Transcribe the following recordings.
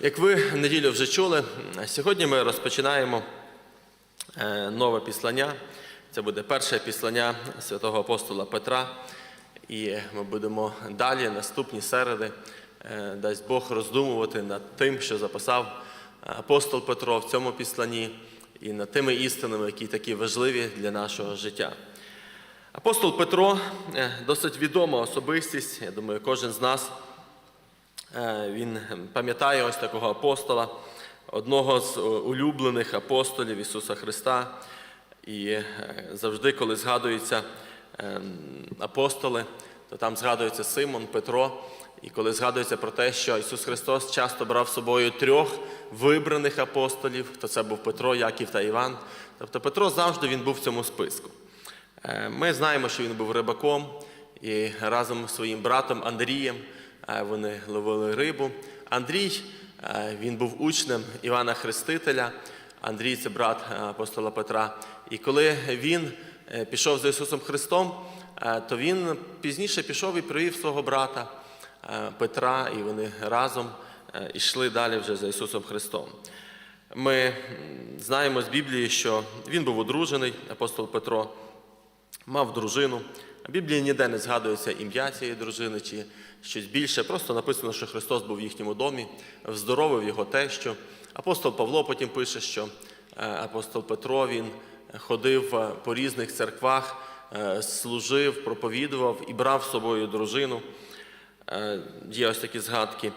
Як ви неділю вже чули, сьогодні ми розпочинаємо е, нове післання. Це буде перше післання святого апостола Петра. І ми будемо далі, наступні середи, е, дасть Бог роздумувати над тим, що записав апостол Петро в цьому післанні, і над тими істинами, які такі важливі для нашого життя. Апостол Петро е, досить відома особистість. Я думаю, кожен з нас Він пам'ятає ось такого апостола, одного з улюблених апостолів Ісуса Христа. І е, завжди, коли згадуються е, апостоли, то там згадується Симон, Петро. І коли згадується про те, що Ісус Христос часто брав з собою трьох вибраних апостолів, то це був Петро, Яків та Іван. Тобто Петро завжди він був в цьому списку. Е, Ми знаємо, що він був рибаком і разом з своїм братом Андрієм е, вони ловили рибу. Андрій е, він був учнем Івана Хрестителя. Андрій це брат е, апостола Петра. І коли він е, пішов за Ісусом Христом, то він пізніше пішов і привів свого брата Петра, і вони разом йшли далі вже за Ісусом Христом. Ми знаємо з Біблії, що він був одружений, апостол Петро мав дружину. В Біблії ніде не згадується ім'я цієї дружини чи щось більше. Просто написано, що Христос був в їхньому домі, вздоровив його тещу. Апостол Павло потім пише, що е, апостол Петро він ходив е, по різних церквах, е, служив, проповідував і брав з собою дружину. Е, Є ось такі згадки.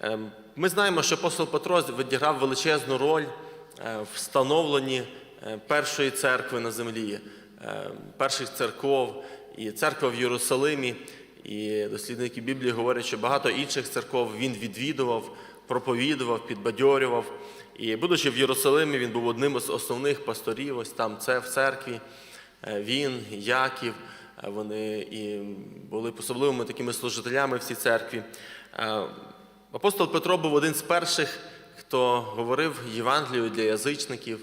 Е, Ми знаємо, що апостол Петро відіграв величезну роль е, в становленні е, першої церкви на землі, е, перших церков і церква в Єрусалимі. І дослідники Біблії говорять, що багато інших церков він відвідував, проповідував, підбадьорював. І будучи в Єрусалимі, він був одним з основних пасторів. Ось там це в церкві. Е, Він, Яків, е, вони і були особливими такими служителями в цій церкві. Е, Апостол Петро був один з перших, хто говорив Євангелію для язичників.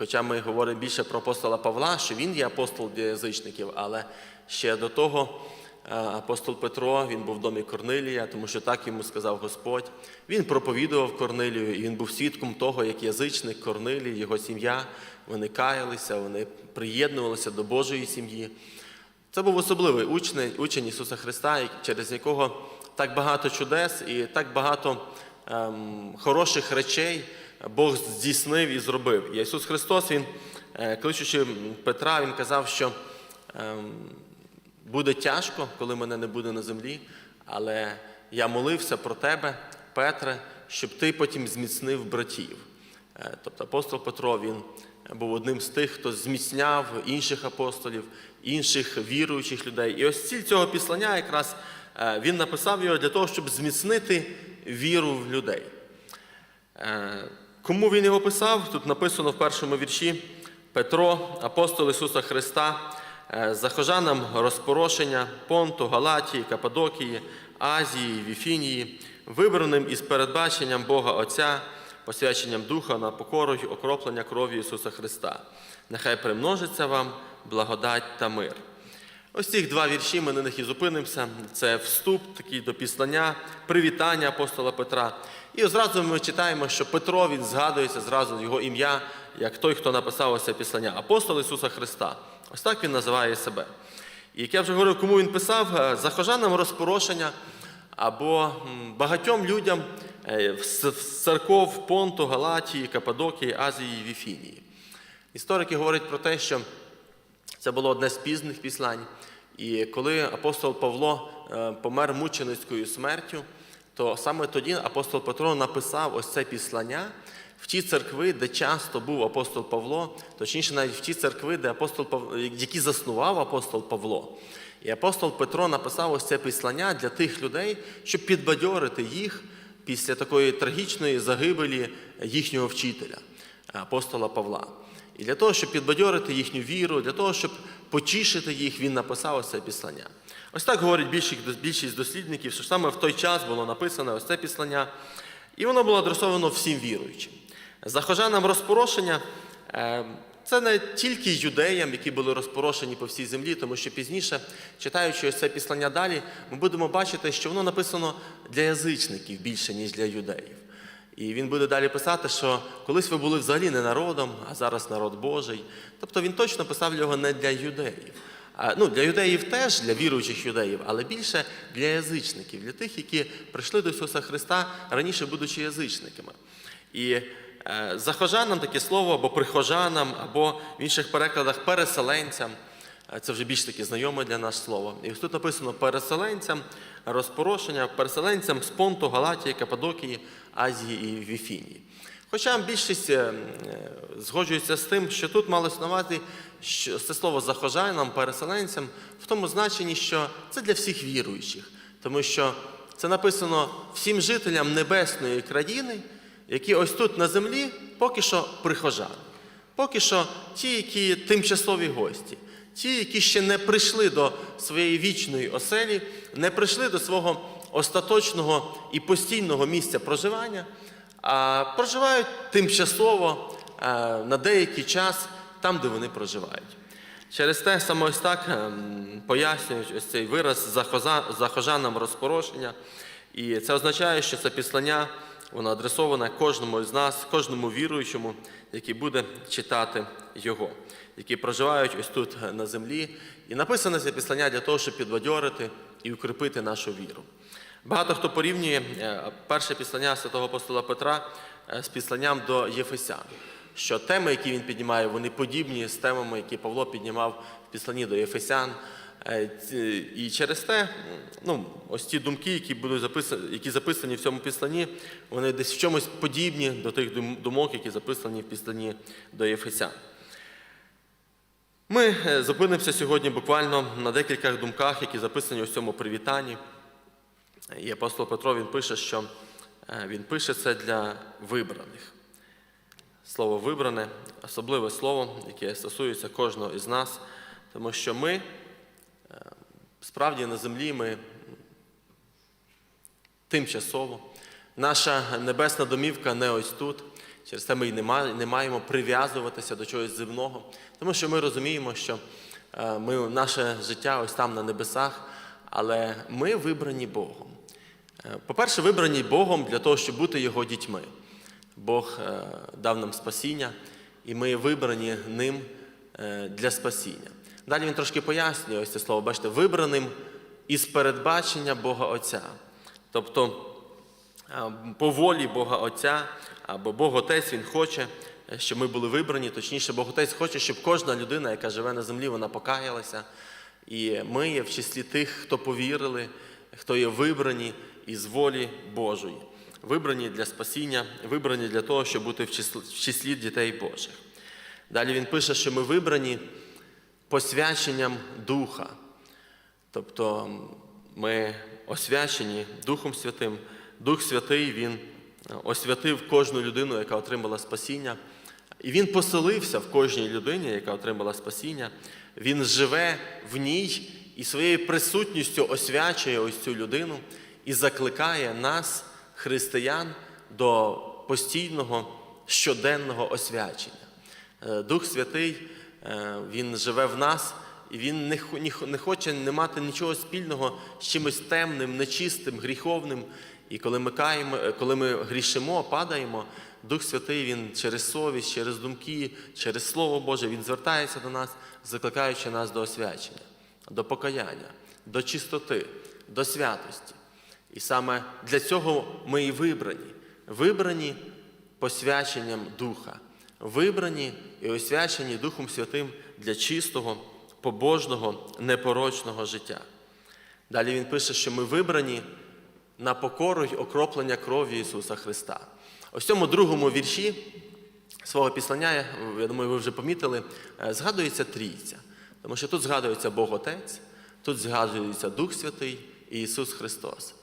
Хоча ми говоримо більше про апостола Павла, що він є апостол для язичників, але ще до того е, апостол Петро він був в домі Корнилія, тому що так йому сказав Господь. Він проповідував Корнилію, і він був свідком того, як язичник Корнилій, його сім'я, вони каялися, вони приєднувалися до Божої сім'ї. Це був особливий учень, учень Ісуса Христа, через якого так багато чудес і так багато ем, хороших речей Бог здійснив і зробив. І Ісус Христос, Він, е, кличучи Петра, Він казав, що ем, буде тяжко, коли мене не буде на землі, але я молився про тебе, Петре, щоб ти потім зміцнив братів. Е, Тобто апостол Петро він був одним з тих, хто зміцняв інших апостолів, інших віруючих людей. І ось ціль цього післання якраз е, він написав його для того, щоб зміцнити віру в людей. Кому він його писав? Тут написано в першому вірші Петро, апостол Ісуса Христа, е, захожанам розпорошення Понту, Галатії, Кападокії, Азії, Віфінії, вибраним із передбаченням Бога Отця, посвяченням Духа на покору й окроплення крові Ісуса Христа. Нехай примножиться вам благодать та мир. Ось цих два вірші ми на них і зупинимося. Це вступ такий до післання, привітання апостола Петра. І одразу ми читаємо, що Петро він згадується зразу його ім'я, як той, хто написав ось це післання, апостол Ісуса Христа. Ось так він називає себе. І як я вже говорив, кому він писав, Е, захожанам розпорошення або багатьом людям е, з церков Понту, Галатії, Кападокії, Азії, Віфінії. Історики говорять про те, що це було одне з пізних післань. І коли апостол Павло е, помер мученицькою смертю, то саме тоді апостол Петро написав ось це післання в ті церкви, де часто був апостол Павло, точніше, навіть в ті церкви, де апостол Павло, які заснував апостол Павло. І апостол Петро написав ось це післання для тих людей, щоб підбадьорити їх після такої трагічної загибелі їхнього вчителя, апостола Павла. І для того, щоб підбадьорити їхню віру, для того, щоб потішити їх, він написав ось це післання. Ось так говорить більшість, дослідників, що саме в той час було написане ось це післання, і воно було адресовано всім віруючим. Захожанам розпорошення е, це не тільки юдеям, які були розпорошені по всій землі, тому що пізніше, читаючи ось це післання далі, ми будемо бачити, що воно написано для язичників більше, ніж для юдеїв. І він буде далі писати, що колись ви були взагалі не народом, а зараз народ Божий. Тобто він точно писав його не для юдеїв. Ну, для юдеїв теж, для віруючих юдеїв, але більше для язичників, для тих, які прийшли до Ісуса Христа раніше, будучи язичниками. І е, захожанам таке слово, або прихожанам, або в інших перекладах переселенцям. Е, Це вже більш таке знайоме для нас слово. І ось тут написано переселенцям, розпорошення, переселенцям з Понту, Галатії, Каппадокії, Азії і Віфінії. Хоча більшість е, е, згоджується з тим, що тут малось на це слово захожанам, переселенцям, в тому значенні, що це для всіх віруючих, тому що це написано всім жителям небесної країни, які ось тут на землі поки що прихожани. Поки що ті, які тимчасові гості, ті, які ще не прийшли до своєї вічної оселі, не прийшли до свого остаточного і постійного місця проживання, а проживають тимчасово е, на деякий час там, де вони проживають. Через те саме ось так ем, пояснюють ось цей вираз «захоза- захожанам розпорошення. І це означає, що це післання воно адресоване кожному з нас, кожному віруючому, який буде читати його, які проживають ось тут е, на землі. І написане це післання для того, щоб підбадьорити і укріпити нашу віру. Багато хто порівнює е, перше післання святого апостола Петра е, з післанням до Єфесян, що теми, які він піднімає, вони подібні з темами, які Павло піднімав в післанні до Єфесян. Е, І через те, ну, ось ті думки, які будуть записані, які записані в цьому післанні, вони десь в чомусь подібні до тих думок, які записані в післанні до Єфесян. Ми зупинимося сьогодні буквально на декількох думках, які записані у цьому привітанні. І апостол Петро він пише, що е, він пише це для вибраних. Слово вибране особливе слово, яке стосується кожного із нас, тому що ми е, справді на землі ми тимчасово. Наша небесна домівка не ось тут. Через це ми й не маємо прив'язуватися до чогось земного, тому що ми розуміємо, що е, ми, наше життя ось там на небесах, але ми вибрані Богом. Е, По-перше, вибрані Богом для того, щоб бути Його дітьми. Бог е, дав нам спасіння, і ми вибрані ним е, для спасіння. Далі він трошки пояснює ось це слово, бачите, вибраним із передбачення Бога Отця. Тобто по волі Бога Отця, або Бог Отець Він хоче, е, щоб ми були вибрані. Точніше, Бог Отець хоче, щоб кожна людина, яка живе на землі, вона покаялася. І ми є в числі тих, хто повірили, хто є вибрані із волі Божої, вибрані для спасіння, вибрані для того, щоб бути в числі, дітей Божих. Далі він пише, що ми вибрані посвяченням Духа. Тобто ми освячені Духом Святим. Дух Святий Він е, освятив кожну людину, яка отримала спасіння. І Він поселився в кожній людині, яка отримала спасіння. Він живе в ній і своєю присутністю освячує ось цю людину і закликає нас, християн, до постійного щоденного освячення. Е, Дух Святий, е, Він живе в нас, і Він не, хоче не мати нічого спільного з чимось темним, нечистим, гріховним. І коли ми, каємо, е, коли ми грішимо, падаємо, Дух Святий Він через совість, через думки, через Слово Боже, Він звертається до нас, закликаючи нас до освячення, до покаяння, до чистоти, до святості. І саме для цього ми і вибрані. Вибрані посвяченням Духа, вибрані і освячені Духом Святим для чистого, побожного, непорочного життя. Далі він пише, що ми вибрані на покору й окроплення крові Ісуса Христа. Ось цьому другому вірші свого післання, я- я думаю, ви вже помітили, е, згадується трійця. Тому що тут згадується Бог Отець, тут згадується Дух Святий і Ісус Христос.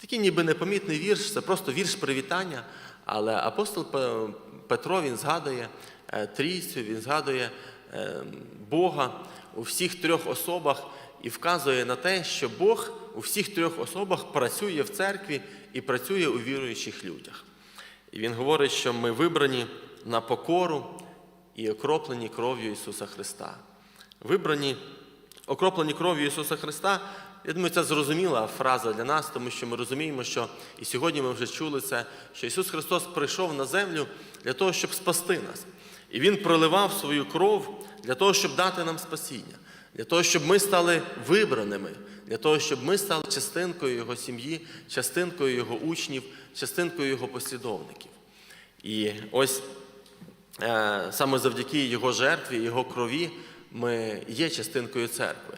Такий ніби непомітний вірш, це просто вірш привітання, але апостол Петро він згадує е, трійцю, він згадує е, Бога у всіх трьох особах і вказує на те, що Бог у всіх трьох особах працює в церкві і працює у віруючих людях. І він говорить, що ми вибрані на покору і окроплені кров'ю Ісуса Христа. Вибрані, окроплені кров'ю Ісуса Христа, Я думаю, це зрозуміла фраза для нас, тому що ми розуміємо, що і сьогодні ми вже чули це, що Ісус Христос прийшов на землю для того, щоб спасти нас. І Він проливав свою кров для того, щоб дати нам спасіння, для того, щоб ми стали вибраними, для того, щоб ми стали частинкою Його сім'ї, частинкою Його учнів, частинкою Його послідовників. І ось е, саме завдяки Його жертві, Його крові ми є частинкою церкви.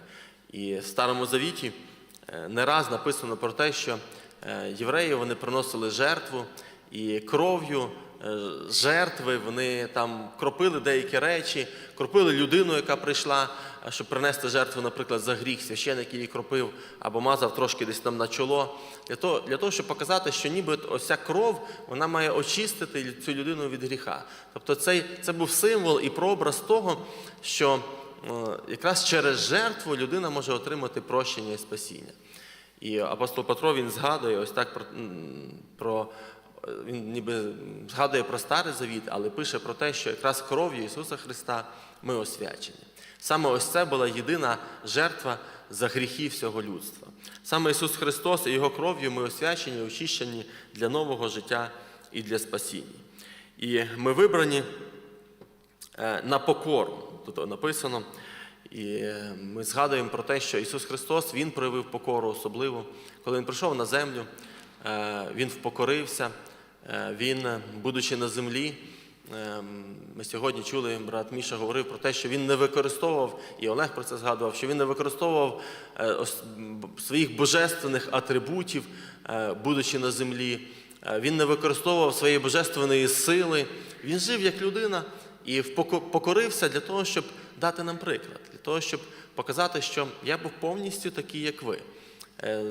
І в Старому Завіті е, не раз написано про те, що е, євреї вони приносили жертву і кров'ю е, жертви вони там кропили деякі речі, кропили людину, яка прийшла, щоб принести жертву, наприклад, за гріх, священик її кропив або мазав трошки десь там на чоло, для того, для того, щоб показати, що ніби ось ця кров вона має очистити цю людину від гріха. Тобто цей, це був символ і прообраз того, що якраз через жертву людина може отримати прощення і спасіння. І апостол Петро він згадує ось так про, про він ніби згадує про старий завіт, але пише про те, що якраз кров'ю Ісуса Христа ми освячені. Саме ось це була єдина жертва за гріхи всього людства. Саме Ісус Христос і Його кров'ю ми освячені, очищені для нового життя і для спасіння. І ми вибрані е, на покору. Тут написано. І ми згадуємо про те, що Ісус Христос Він проявив покору особливо. Коли Він прийшов на землю, е, Він впокорився, е, Він, будучи на землі, е, ми сьогодні чули, брат Міша говорив про те, що він не використовував, і Олег про це згадував, що він не використовував своїх божественних атрибутів, будучи на землі. Він не використовував своєї божественної сили. Він жив як людина і покорився для того, щоб дати нам приклад, для того, щоб показати, що я був повністю такий, як ви. Е,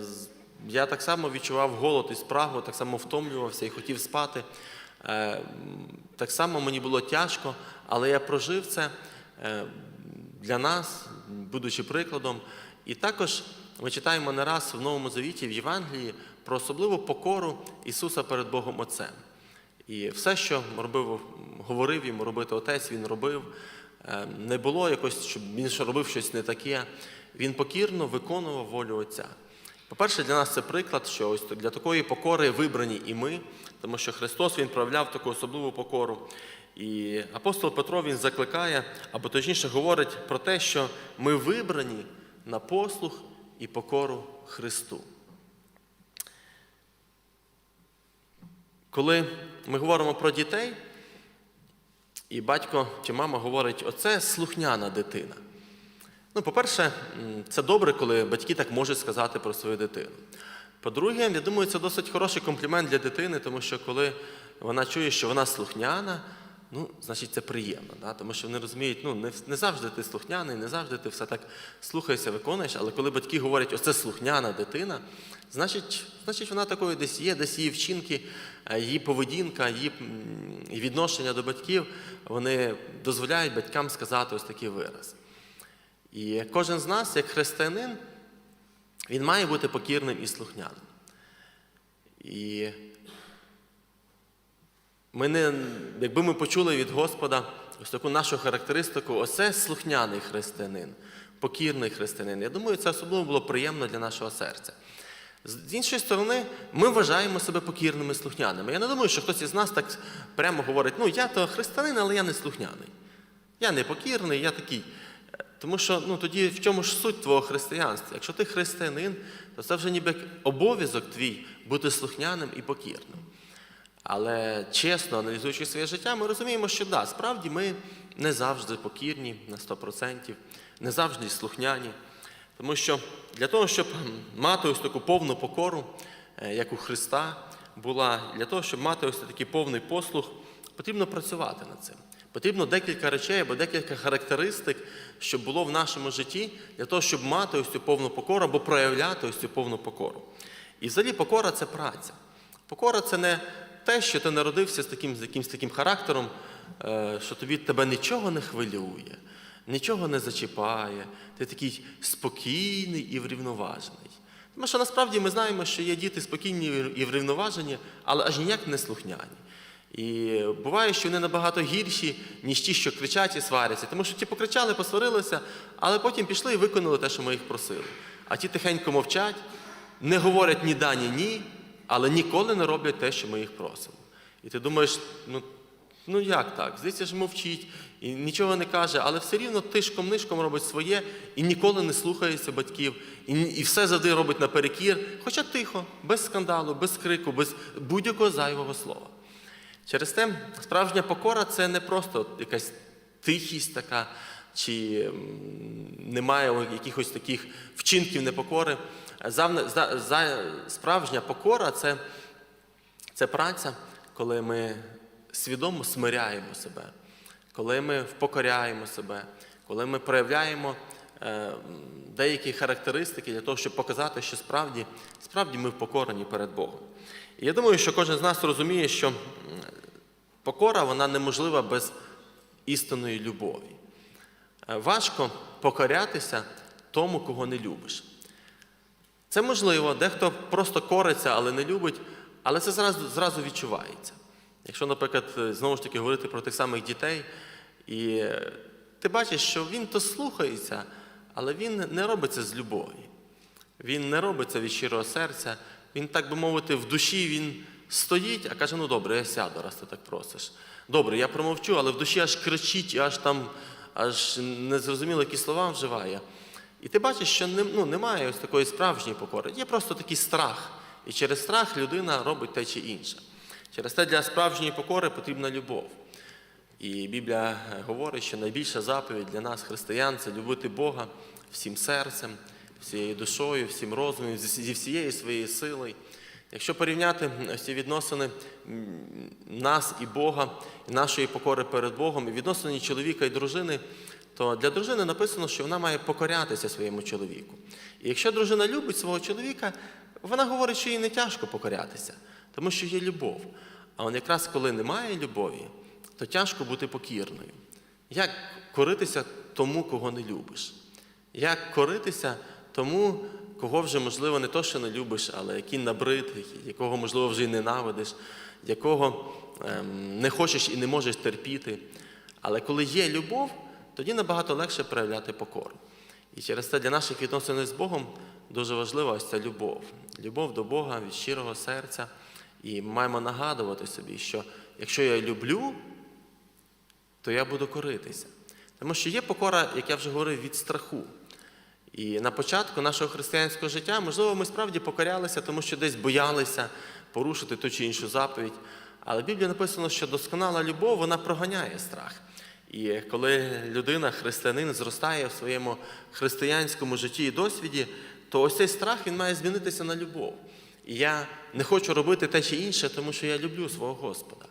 Я так само відчував голод і спрагу, так само втомлювався і хотів спати. Е, Так само мені було тяжко, але я прожив це е, для нас, будучи прикладом. І також ми читаємо не раз в Новому Завіті в Євангелії про особливу покору Ісуса перед Богом Отцем. І все, що робив, говорив йому робити отець, він робив. Е, Не було якось, щоб він робив щось не таке. Він покірно виконував волю Отця. По-перше, для нас це приклад, що ось для такої покори вибрані і ми, тому що Христос Він проявляв таку особливу покору. І апостол Петро він закликає, або точніше говорить про те, що ми вибрані на послух і покору Христу. Коли ми говоримо про дітей, і батько чи мама говорить, оце слухняна дитина. Ну, по-перше, це добре, коли батьки так можуть сказати про свою дитину. По-друге, я думаю, це досить хороший комплімент для дитини, тому що коли вона чує, що вона слухняна, ну, значить це приємно. Да? Тому що вони розуміють, ну, не, не завжди ти слухняний, не завжди ти все так слухаєшся, виконуєш, але коли батьки говорять, оце слухняна дитина, значить, значить вона такою десь є, десь її вчинки, е, її поведінка, її відношення до батьків, вони дозволяють батькам сказати ось такий вираз. І кожен з нас, як християнин, він має бути покірним і слухняним. І ми не, якби ми почули від Господа ось таку нашу характеристику, оце слухняний християнин, покірний християнин. Я думаю, це особливо було приємно для нашого серця. З іншої сторони, ми вважаємо себе покірними слухняними. Я не думаю, що хтось із нас так прямо говорить, ну я то християнин, але я не слухняний. Я не покірний, я такий. Тому що ну, тоді в чому ж суть твого християнства? Якщо ти християнин, то це вже ніби обов'язок твій бути слухняним і покірним. Але чесно аналізуючи своє життя, ми розуміємо, що да, справді ми не завжди покірні на 100%, не завжди слухняні. Тому що для того, щоб мати ось таку повну покору, е, як у Христа була, для того, щоб мати ось такий повний послух, потрібно працювати над цим. Потрібно декілька речей або декілька характеристик, щоб було в нашому житті, для того, щоб мати ось цю повну покору або проявляти ось цю повну покору. І взагалі покора це праця. Покора це не те, що ти народився з таким, з якимсь таким характером, е, що тобі тебе нічого не хвилює, нічого не зачіпає, ти такий спокійний і врівноважений. Тому що насправді ми знаємо, що є діти спокійні і врівноважені, але аж ніяк не слухняні. І буває, що вони набагато гірші, ніж ті, що кричать і сваряться. Тому що ті покричали, посварилися, але потім пішли і виконали те, що ми їх просили. а ті тихенько мовчать, не говорять ні да, ні ні, але ніколи не роблять те, що ми їх просимо. І ти думаєш, ну, ну як так? Здається ж мовчить і нічого не каже, але все рівно тишком-нишком робить своє і ніколи не слухається батьків, і, і все завжди робить наперекір, хоча тихо, без скандалу, без крику, без будь-якого зайвого слова. Через те справжня покора це не просто якась тихість така, чи немає якихось таких вчинків непокори. Справжня покора це, це праця, коли ми свідомо смиряємо себе, коли ми впокоряємо себе, коли ми проявляємо е, деякі характеристики для того, щоб показати, що справді, справді ми впокорені перед Богом. І я думаю, що кожен з нас розуміє, що покора вона неможлива без істинної любові. Е, Важко покорятися тому, кого не любиш. Це можливо, дехто просто кориться, але не любить, але це зразу, зразу відчувається. Якщо, наприклад, е, знову ж таки говорити про тих самих дітей, і е, ти бачиш, що він то слухається, але він не робить це з любові. Він не робить це від щирого серця. Він, так би мовити, в душі він стоїть, а каже: ну добре, я сяду, раз ти так просиш. Добре, я промовчу, але в душі аж кричить, і аж там аж незрозуміло, які слова вживає. І ти бачиш, що не, ну, немає ось такої справжньої покори. Є просто такий страх. І через страх людина робить те чи інше. Через те для справжньої покори потрібна любов. І Біблія е, говорить, що найбільша заповідь для нас, християн, це любити Бога всім серцем, всією душою, всім розумом, зі всією своєю силою. Якщо порівняти ці відносини нас і Бога, нашої покори перед Богом, і відносини чоловіка і дружини, то для дружини написано, що вона має покорятися своєму чоловіку. І якщо дружина любить свого чоловіка, вона говорить, що їй не тяжко покорятися, тому що є любов. А от якраз коли немає любові, то тяжко бути покірною. Як коритися тому, кого не любиш? Як коритися тому, кого вже, можливо, не то, що не любиш, але який набрид, якого, можливо, вже й ненавидиш, якого ем, не хочеш і не можеш терпіти. Але коли є любов, тоді набагато легше проявляти покору. І через це для наших відносин з Богом дуже важлива ось ця любов. Любов до Бога від щирого серця. І ми маємо нагадувати собі, що якщо я люблю, то я буду коритися. Тому що є покора, як я вже говорив, від страху. І на початку нашого християнського життя, можливо, ми справді покорялися, тому що десь боялися порушити ту чи іншу заповідь. Але в Біблії написано, що досконала любов вона проганяє страх. І коли людина, християнин, зростає в своєму християнському житті і досвіді, то ось цей страх він має змінитися на любов. І я не хочу робити те чи інше, тому що я люблю свого Господа.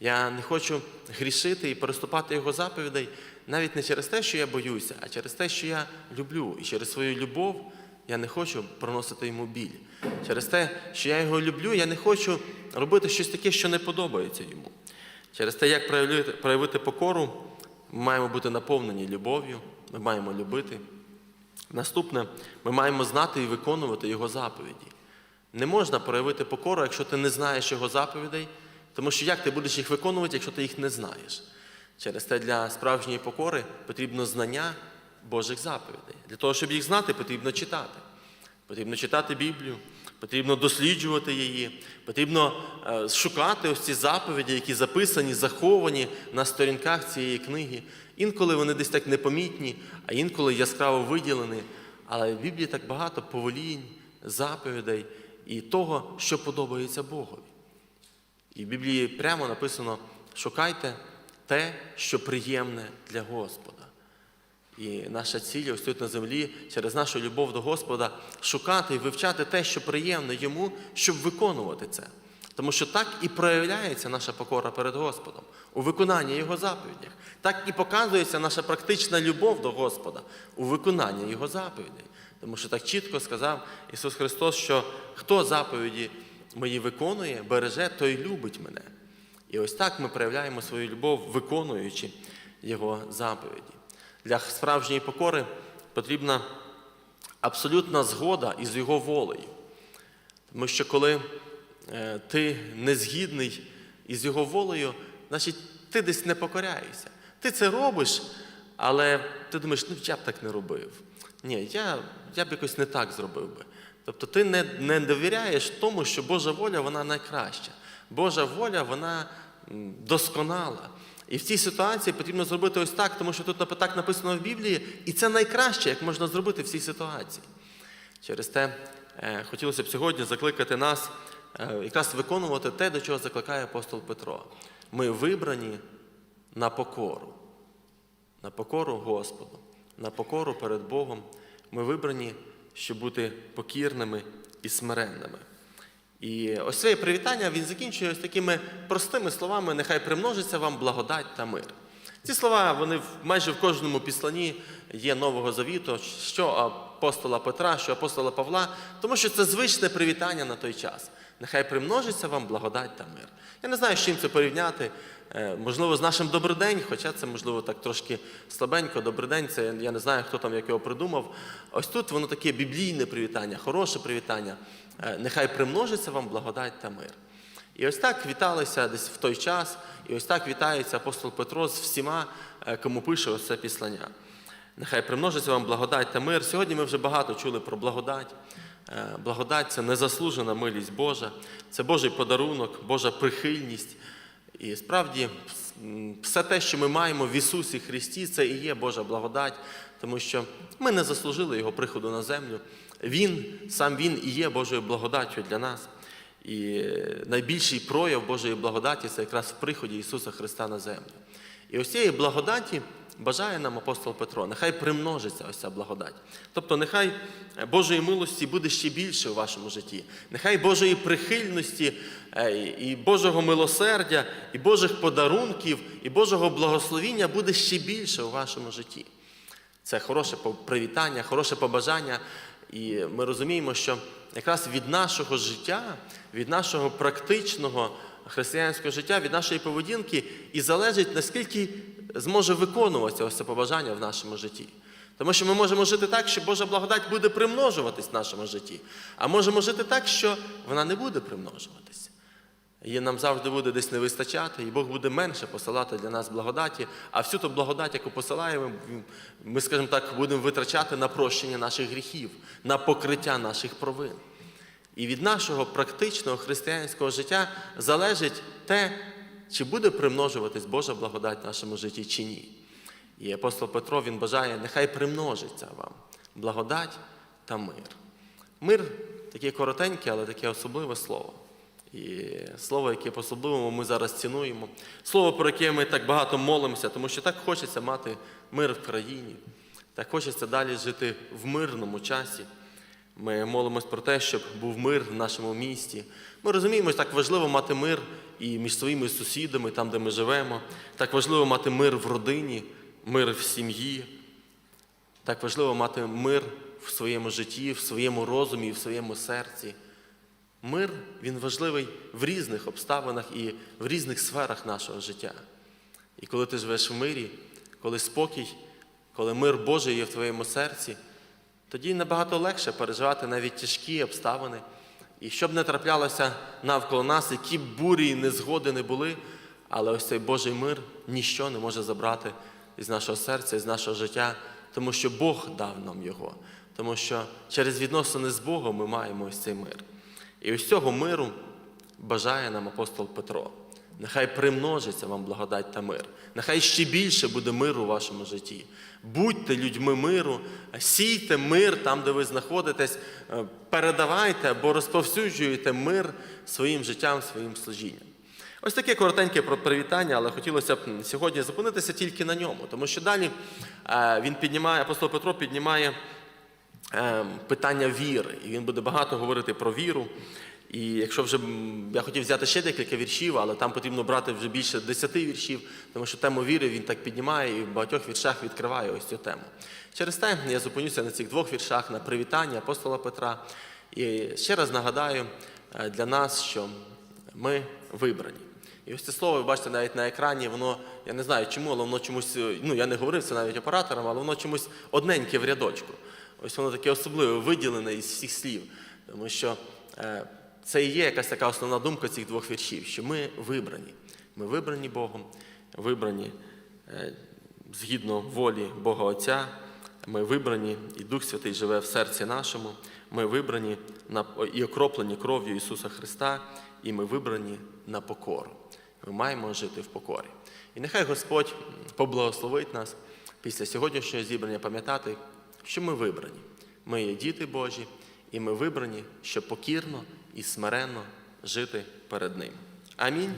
Я не хочу грішити і переступати його заповідей навіть не через те, що я боюся, а через те, що я люблю. І через свою любов я не хочу приносити йому біль. Через те, що я його люблю, я не хочу робити щось таке, що не подобається йому. Через те, як проявити покору, ми маємо бути наповнені любов'ю, ми маємо любити. Наступне, ми маємо знати і виконувати його заповіді. Не можна проявити покору, якщо ти не знаєш його заповідей, тому що як ти будеш їх виконувати, якщо ти їх не знаєш? Через те для справжньої покори потрібно знання Божих заповідей. Для того, щоб їх знати, потрібно читати. Потрібно читати Біблію, потрібно досліджувати її, потрібно е, шукати ось ці заповіді, які записані, заховані на сторінках цієї книги. Інколи вони десь так непомітні, а інколи яскраво виділені. Але в Біблії так багато повелінь, заповідей і того, що подобається Богові. І в Біблії прямо написано: шукайте те, що приємне для Господа. І наша ціль ось тут на землі через нашу любов до Господа шукати і вивчати те, що приємне йому, щоб виконувати це. Тому що так і проявляється наша покора перед Господом у виконанні Його заповідях. Так і показується наша практична любов до Господа у виконанні Його заповідей. Тому що так чітко сказав Ісус Христос, що хто заповіді мої виконує, береже, той любить мене. І ось так ми проявляємо свою любов, виконуючи Його заповіді. Для справжньої покори потрібна абсолютна згода із Його волею. Тому що коли е, ти не згідний із Його волею, значить ти десь не покоряєшся. Ти це робиш, але ти думаєш, ну я б так не робив. Ні, я, я б якось не так зробив би. Тобто ти не, не довіряєш тому, що Божа воля вона найкраща. Божа воля вона досконала. І в цій ситуації потрібно зробити ось так, тому що тут так написано в Біблії, і це найкраще, як можна зробити в цій ситуації. Через те е, хотілося б сьогодні закликати нас е, якраз виконувати те, до чого закликає апостол Петро. Ми вибрані на покору, на покору Господу, на покору перед Богом. Ми вибрані, щоб бути покірними і смиренними. І ось своє привітання він закінчує ось такими простими словами: нехай примножиться вам благодать та мир. Ці слова вони майже в кожному післанні є Нового Завіту, що апостола Петра, що апостола Павла, тому що це звичне привітання на той час. Нехай примножиться вам благодать та мир. Я не знаю, з чим це порівняти. Е, Можливо, з нашим добродень, хоча це, можливо, так трошки слабенько. Добридень, це я не знаю, хто там як його придумав. Ось тут воно таке біблійне привітання, хороше привітання. Е, Нехай примножиться вам благодать та мир. І ось так віталися десь в той час, і ось так вітається апостол Петро з всіма, е, кому пише ось це післання. Нехай примножиться вам благодать та мир. Сьогодні ми вже багато чули про благодать. Е, Благодать це незаслужена милість Божа, це Божий подарунок, Божа прихильність. І справді все те, що ми маємо в Ісусі Христі, це і є Божа благодать, тому що ми не заслужили Його приходу на землю. Він, сам Він і є Божою благодаттю для нас. І е, найбільший прояв Божої благодаті це якраз в приході Ісуса Христа на землю. І ось цієї благодаті бажає нам апостол Петро. Нехай примножиться ось ця благодать. Тобто, нехай Божої милості буде ще більше у вашому житті. Нехай Божої прихильності е, і Божого милосердя, і Божих подарунків, і Божого благословіння буде ще більше у вашому житті. Це хороше привітання, хороше побажання. І ми розуміємо, що якраз від нашого життя, від нашого практичного християнського життя, від нашої поведінки і залежить, наскільки зможе виконуватися ось це побажання в нашому житті. Тому що ми можемо жити так, що Божа благодать буде примножуватись в нашому житті, а можемо жити так, що вона не буде примножуватися. Її нам завжди буде десь не вистачати, і Бог буде менше посилати для нас благодаті, а всю ту благодать, яку посилаємо, ми, скажімо так, будемо витрачати на прощення наших гріхів, на покриття наших провин. І від нашого практичного християнського життя залежить те, чи буде примножуватись Божа благодать в нашому житті, чи ні. І апостол Петро він бажає, нехай примножиться вам благодать та мир. Мир таке коротеньке, але таке особливе слово. І слово, яке по-особливому ми зараз цінуємо, слово, про яке ми так багато молимося, тому що так хочеться мати мир в країні, так хочеться далі жити в мирному часі. Ми молимось про те, щоб був мир в нашому місті. Ми розуміємо, що так важливо мати мир і між своїми сусідами, там, де ми живемо. Так важливо мати мир в родині, мир в сім'ї. Так важливо мати мир в своєму житті, в своєму розумі, в своєму серці. Мир він важливий в різних обставинах і в різних сферах нашого життя. І коли ти живеш в мирі, коли спокій, коли мир Божий є в твоєму серці, тоді набагато легше переживати навіть тяжкі обставини. І щоб не траплялося навколо нас, які б бурі і незгоди не були, але ось цей Божий мир ніщо не може забрати із нашого серця, із нашого життя, тому що Бог дав нам його, тому що через відносини з Богом ми маємо ось цей мир. І ось цього миру бажає нам апостол Петро. Нехай примножиться вам благодать та мир. Нехай ще більше буде миру у вашому житті. Будьте людьми миру, сійте мир там, де ви знаходитесь, е, передавайте або розповсюджуйте мир своїм життям, своїм служінням. Ось таке коротеньке привітання, але хотілося б сьогодні зупинитися тільки на ньому, тому що далі е, він піднімає, апостол Петро піднімає питання віри. І він буде багато говорити про віру. І якщо вже я хотів взяти ще декілька віршів, але там потрібно брати вже більше десяти віршів, тому що тему віри він так піднімає і в багатьох віршах відкриває ось цю тему. Через те я зупинюся на цих двох віршах на привітання апостола Петра. І ще раз нагадаю е, для нас, що ми вибрані. І ось це слово, ви бачите навіть на екрані, воно, я не знаю чому, але воно чомусь, ну я не говорив це навіть операторам, але воно чомусь одненьке в рядочку. Ось воно таке особливе, виділене із всіх слів. Тому що е, це і є якась така основна думка цих двох віршів, що ми вибрані. Ми вибрані Богом, вибрані е, згідно волі Бога Отця, Ми вибрані, і Дух Святий живе в серці нашому. Ми вибрані і окроплені кров'ю Ісуса Христа, і ми вибрані на покору. Ми маємо жити в покорі. І нехай Господь поблагословить нас після сьогоднішнього зібрання пам'ятати, що ми вибрані. Ми є діти Божі, і ми вибрані, щоб покірно і смиренно жити перед Ним. Амінь.